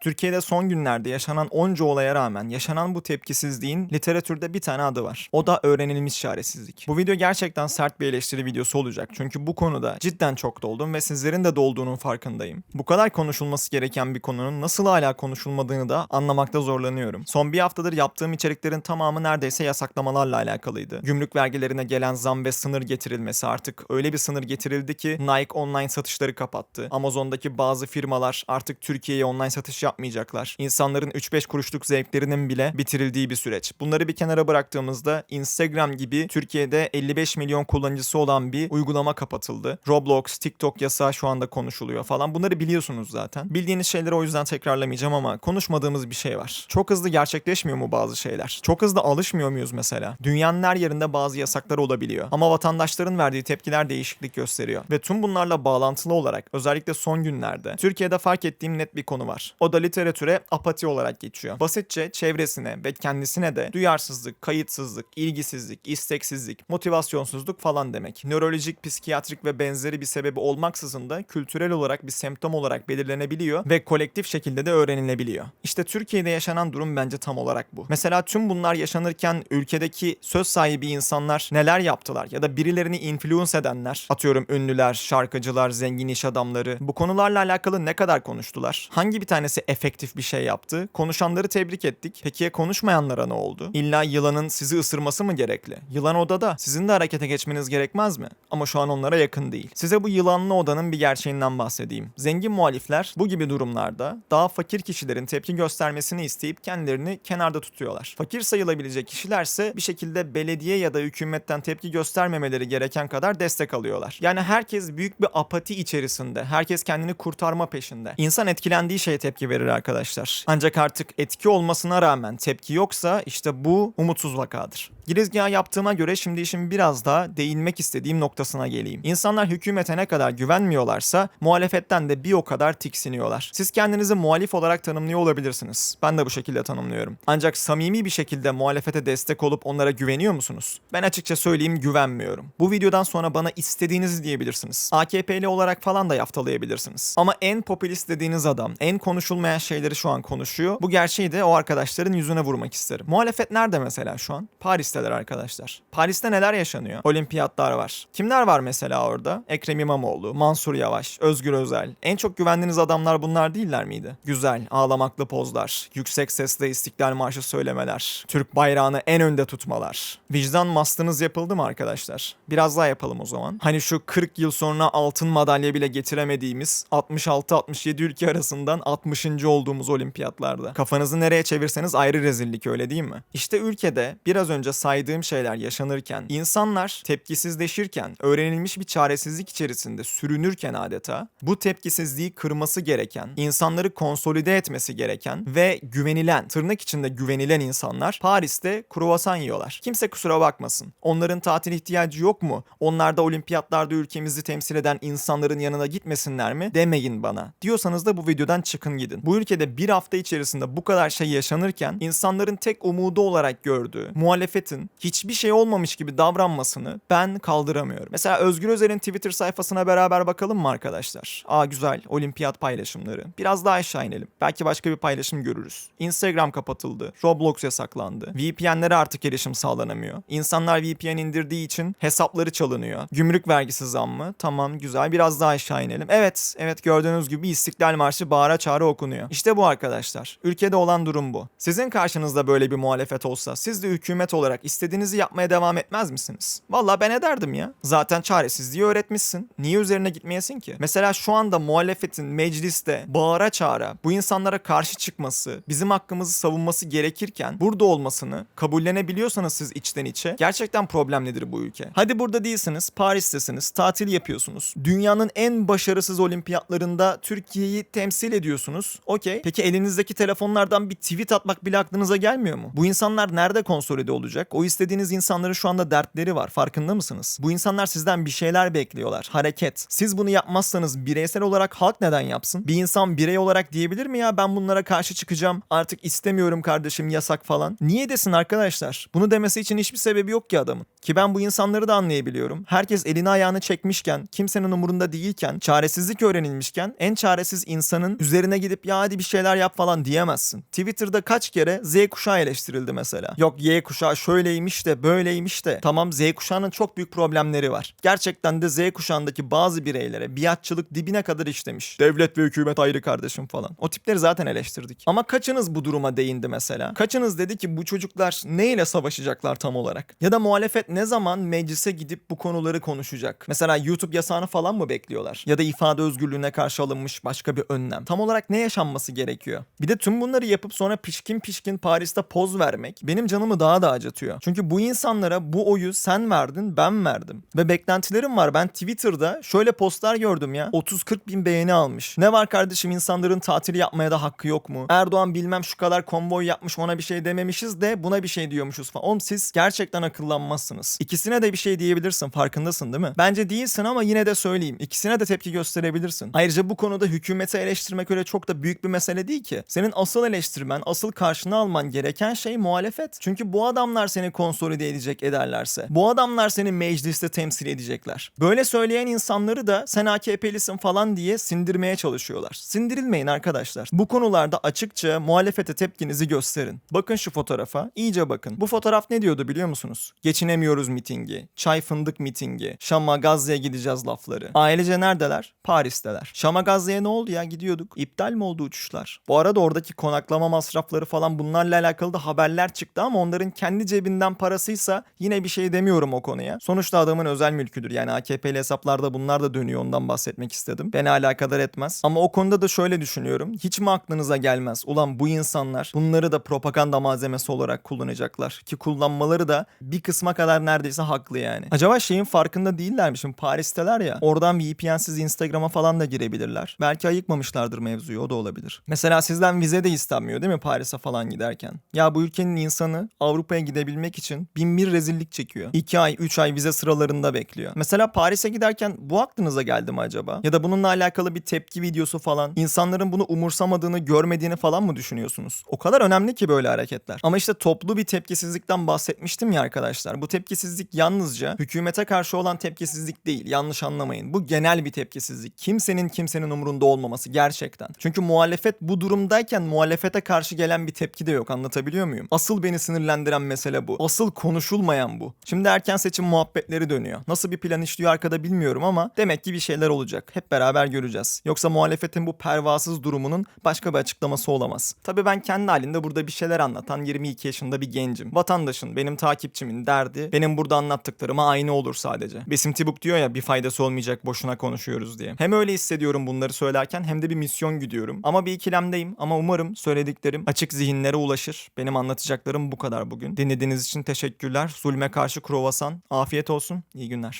Türkiye'de son günlerde yaşanan onca olaya rağmen yaşanan bu tepkisizliğin literatürde bir tane adı var. O da öğrenilmiş çaresizlik. Bu video gerçekten sert bir eleştiri videosu olacak. Çünkü bu konuda cidden çok doldum ve sizlerin de dolduğunun farkındayım. Bu kadar konuşulması gereken bir konunun nasıl hala konuşulmadığını da anlamakta zorlanıyorum. Son bir haftadır yaptığım içeriklerin tamamı neredeyse yasaklamalarla alakalıydı. Gümrük vergilerine gelen zam ve sınır getirilmesi artık öyle bir sınır getirildi ki Nike online satışları kapattı. Amazon'daki bazı firmalar artık Türkiye'ye online satış yapmayacaklar. İnsanların 3-5 kuruşluk zevklerinin bile bitirildiği bir süreç. Bunları bir kenara bıraktığımızda Instagram gibi Türkiye'de 55 milyon kullanıcısı olan bir uygulama kapatıldı. Roblox, TikTok yasağı şu anda konuşuluyor falan. Bunları biliyorsunuz zaten. Bildiğiniz şeyleri o yüzden tekrarlamayacağım ama konuşmadığımız bir şey var. Çok hızlı gerçekleşmiyor mu bazı şeyler? Çok hızlı alışmıyor muyuz mesela? Dünyanın her yerinde bazı yasaklar olabiliyor. Ama vatandaşların verdiği tepkiler değişiklik gösteriyor. Ve tüm bunlarla bağlantılı olarak özellikle son günlerde Türkiye'de fark ettiğim net bir konu var. O da literatüre apati olarak geçiyor. Basitçe çevresine ve kendisine de duyarsızlık, kayıtsızlık, ilgisizlik, isteksizlik, motivasyonsuzluk falan demek. Nörolojik, psikiyatrik ve benzeri bir sebebi olmaksızın da kültürel olarak bir semptom olarak belirlenebiliyor ve kolektif şekilde de öğrenilebiliyor. İşte Türkiye'de yaşanan durum bence tam olarak bu. Mesela tüm bunlar yaşanırken ülkedeki söz sahibi insanlar neler yaptılar ya da birilerini influence edenler, atıyorum ünlüler, şarkıcılar, zengin iş adamları bu konularla alakalı ne kadar konuştular? Hangi bir tanesi efektif bir şey yaptı? Konuşanları tebrik ettik. Peki ya konuşmayanlara ne oldu? İlla yılanın sizi ısırması mı gerekli? Yılan odada. Sizin de harekete geçmeniz gerekmez mi? Ama şu an onlara yakın değil. Size bu yılanlı odanın bir gerçeğinden bahsedeyim. Zengin muhalifler bu gibi durumlarda daha fakir kişilerin tepki göstermesini isteyip kendilerini kenarda tutuyorlar. Fakir sayılabilecek kişilerse bir şekilde belediye ya da hükümetten tepki göstermemeleri gereken kadar destek alıyorlar. Yani herkes büyük bir apati içerisinde. Herkes kendini kurtarma peşinde. İnsan etkilendiği şeye tepki verir arkadaşlar. Ancak artık etki olmasına rağmen tepki yoksa işte bu umutsuz vakadır. Girizgah yaptığıma göre şimdi işin biraz daha değinmek istediğim noktasına geleyim. İnsanlar hükümete ne kadar güvenmiyorlarsa muhalefetten de bir o kadar tiksiniyorlar. Siz kendinizi muhalif olarak tanımlıyor olabilirsiniz. Ben de bu şekilde tanımlıyorum. Ancak samimi bir şekilde muhalefete destek olup onlara güveniyor musunuz? Ben açıkça söyleyeyim güvenmiyorum. Bu videodan sonra bana istediğinizi diyebilirsiniz. AKP'li olarak falan da yaftalayabilirsiniz. Ama en popülist dediğiniz adam, en konuşulmayan şeyleri şu an konuşuyor. Bu gerçeği de o arkadaşların yüzüne vurmak isterim. Muhalefet nerede mesela şu an? Paris'teler arkadaşlar. Paris'te neler yaşanıyor? Olimpiyatlar var. Kimler var mesela orada? Ekrem İmamoğlu, Mansur Yavaş, Özgür Özel. En çok güvendiğiniz adamlar bunlar değiller miydi? Güzel, ağlamaklı pozlar, yüksek sesle İstiklal Marşı söylemeler, Türk bayrağını en önde tutmalar. Vicdan mastınız yapıldı mı arkadaşlar? Biraz daha yapalım o zaman. Hani şu 40 yıl sonra altın madalya bile getiremediğimiz 66-67 ülke arasından 60. olduğumuz olimpiyatlarda. Kafanızı nereye çevirseniz ayrı rezillik öyle değil mi? İşte ülkede biraz önce saydığım şeyler yaşanırken, insanlar tepkisizleşirken, öğrenilmiş bir çaresizlik içerisinde sürünürken adeta, bu tepkisizliği kırması gereken, insanları konsolide etmesi gereken ve güvenilen, tırnak içinde güvenilen insanlar Paris'te kruvasan yiyorlar. Kimse kusura bakmasın. Onların tatil ihtiyacı yok mu? Onlar da olimpiyatlarda ülkemizi temsil eden insanların yanına gitmesinler mi? Demeyin bana. Diyorsanız da bu videodan çıkın gidin. Bu ülkede bir hafta içerisinde bu kadar şey yaşanırken insanların tek umudu olarak gördüğü muhalefetin hiçbir şey olmamış gibi davranmasını ben kaldıramıyorum. Mesela Özgür Özel'in Twitter sayfasına beraber bakalım mı arkadaşlar? Aa güzel olimpiyat paylaşımları. Biraz daha aşağı inelim. Belki başka bir paylaşım görürüz. Instagram kapatıldı. Roblox yasaklandı. VPN'lere artık erişim sağlanamıyor. İnsanlar VPN indirdiği için hesapları çalınıyor. Gümrük vergisi zammı. Tamam güzel. Biraz daha aşağı inelim. Evet, evet gördüğünüz gibi İstiklal Marşı bağıra çağrı okunuyor. İşte bu arkadaşlar. Ülkede olan durum bu. Sizin karşınızda böyle bir muhalefet olsa siz de hükümet olarak istediğinizi yapmaya devam etmez misiniz? Valla ben ederdim ya. Zaten çaresizliği öğretmişsin. Niye üzerine gitmeyesin ki? Mesela şu anda muhalefetin mecliste bağıra çağıra bu insanlara karşı çıkması, bizim hakkımızı savunması gerekirken burada olmasını kabullenebiliyorsanız siz içten içe gerçekten problem nedir bu ülke? Hadi burada değilsiniz, Paris'tesiniz, tatil yapıyorsunuz. Dünyanın en başarısız olimpiyatlarında Türkiye'yi temsil ediyorsunuz. Okey. Peki elinizdeki telefonlardan bir tweet atmak bile aklınıza gelmiyor mu? Bu insanlar nerede konsolide olacak? Olacak. O istediğiniz insanların şu anda dertleri var. Farkında mısınız? Bu insanlar sizden bir şeyler bekliyorlar. Hareket. Siz bunu yapmazsanız bireysel olarak halk neden yapsın? Bir insan birey olarak diyebilir mi ya ben bunlara karşı çıkacağım. Artık istemiyorum kardeşim yasak falan. Niye desin arkadaşlar? Bunu demesi için hiçbir sebebi yok ki adamın. Ki ben bu insanları da anlayabiliyorum. Herkes elini ayağını çekmişken, kimsenin umurunda değilken, çaresizlik öğrenilmişken en çaresiz insanın üzerine gidip ya hadi bir şeyler yap falan diyemezsin. Twitter'da kaç kere Z kuşağı eleştirildi mesela. Yok Y kuşağı şöyleymiş de böyleymiş de. Tamam Z kuşağının çok büyük problemleri var. Gerçekten de Z kuşağındaki bazı bireylere biatçılık dibine kadar işlemiş. Devlet ve hükümet ayrı kardeşim falan. O tipleri zaten eleştirdik. Ama kaçınız bu duruma değindi mesela? Kaçınız dedi ki bu çocuklar neyle savaşacaklar tam olarak? Ya da muhalefet ne zaman meclise gidip bu konuları konuşacak? Mesela YouTube yasağını falan mı bekliyorlar? Ya da ifade özgürlüğüne karşı alınmış başka bir önlem. Tam olarak ne yaşanması gerekiyor? Bir de tüm bunları yapıp sonra pişkin pişkin Paris'te poz vermek benim canımı daha da acıtıyor. Çünkü bu insanlara bu oyu sen verdin ben verdim. Ve beklentilerim var. Ben Twitter'da şöyle postlar gördüm ya. 30-40 bin beğeni almış. Ne var kardeşim insanların tatil yapmaya da hakkı yok mu? Erdoğan bilmem şu kadar konvoy yapmış ona bir şey dememişiz de buna bir şey diyormuşuz falan. Oğlum siz gerçekten akıllanmazsınız. İkisine de bir şey diyebilirsin farkındasın değil mi? Bence değilsin ama yine de söyleyeyim. İkisine de tepki gösterebilirsin. Ayrıca bu konuda hükümeti eleştirmek öyle çok da büyük bir mesele değil ki. Senin asıl eleştirmen, asıl karşına alman gereken şey muhalefet. Çünkü bu adamlar seni konsolide edecek ederlerse. Bu adamlar seni mecliste temsil edecekler. Böyle söyleyen insanları da sen AKP'lisin falan diye sindirmeye çalışıyorlar. Sindirilmeyin arkadaşlar. Bu konularda açıkça muhalefete tepkinizi gösterin. Bakın şu fotoğrafa, iyice bakın. Bu fotoğraf ne diyordu biliyor musunuz? Geçinemiyoruz mitingi, çay fındık mitingi, Şam'a Gazze'ye gideceğiz lafları. Ailece neredeler? Paris'teler. Şam'a Gazze'ye ne oldu ya gidiyorduk. İptal mi oldu uçuşlar? Bu arada oradaki konaklama masrafları falan bunlarla alakalı da haberler çıktı ama onların kendi cebinden parasıysa yine bir şey demiyorum o konuya. Sonuçta adamın özel mülküdür. Yani AKP'li hesaplarda bunlar da dönüyor ondan bahsetmek istedim. Beni alakadar etmez. Ama o konuda da şöyle düşünüyorum. Hiç mi aklınıza gelmez? Ulan bu insanlar bunları da propaganda malzemesi olarak kullanacaklar. Ki kullanmaları da bir kısma kadar neredeyse haklı yani. Acaba şeyin farkında değiller mi? Şimdi Paris'teler ya. Oradan VPN'siz Instagram'a falan da girebilirler. Belki ayıkmamışlardır mevzuyu o da olabilir. Mesela sizden vize de istenmiyor değil mi Paris'e falan giderken? Ya bu ülkenin insanı Avrupa'ya gidebilmek için bin bir rezillik çekiyor. 2 ay 3 ay vize sıralarında bekliyor. Mesela Paris'e giderken bu aklınıza geldi mi acaba? Ya da bununla alakalı bir tepki videosu falan. İnsanların bunu umursamadığını görmediğini falan mı düşünüyorsunuz? O kadar önemli ki böyle hareketler. Ama işte toplu bir tepkisizlikten bahsetmiştim ya arkadaşlar. Bu tepkisizlik yalnızca hükümete karşı olan tepkisizlik değil. Yanlış anlamayın. Bu genel bir tepkisizlik. Kimsenin kimsenin umurunda olmaması gerçekten. Çünkü muhalefet bu durumdayken muhalefete karşı gelen bir tepki de yok. Anlatabiliyor muyum? Asıl beni sinirlendiren mesele. Asıl konuşulmayan bu. Şimdi erken seçim muhabbetleri dönüyor. Nasıl bir plan işliyor arkada bilmiyorum ama demek ki bir şeyler olacak. Hep beraber göreceğiz. Yoksa muhalefetin bu pervasız durumunun başka bir açıklaması olamaz. Tabii ben kendi halinde burada bir şeyler anlatan 22 yaşında bir gencim. Vatandaşın, benim takipçimin derdi benim burada anlattıklarıma aynı olur sadece. Besim Tibuk diyor ya bir faydası olmayacak boşuna konuşuyoruz diye. Hem öyle hissediyorum bunları söylerken hem de bir misyon gidiyorum. Ama bir ikilemdeyim ama umarım söylediklerim açık zihinlere ulaşır. Benim anlatacaklarım bu kadar bugün. Dinlediğiniz için teşekkürler. Zulme karşı kruvasan. Afiyet olsun. İyi günler.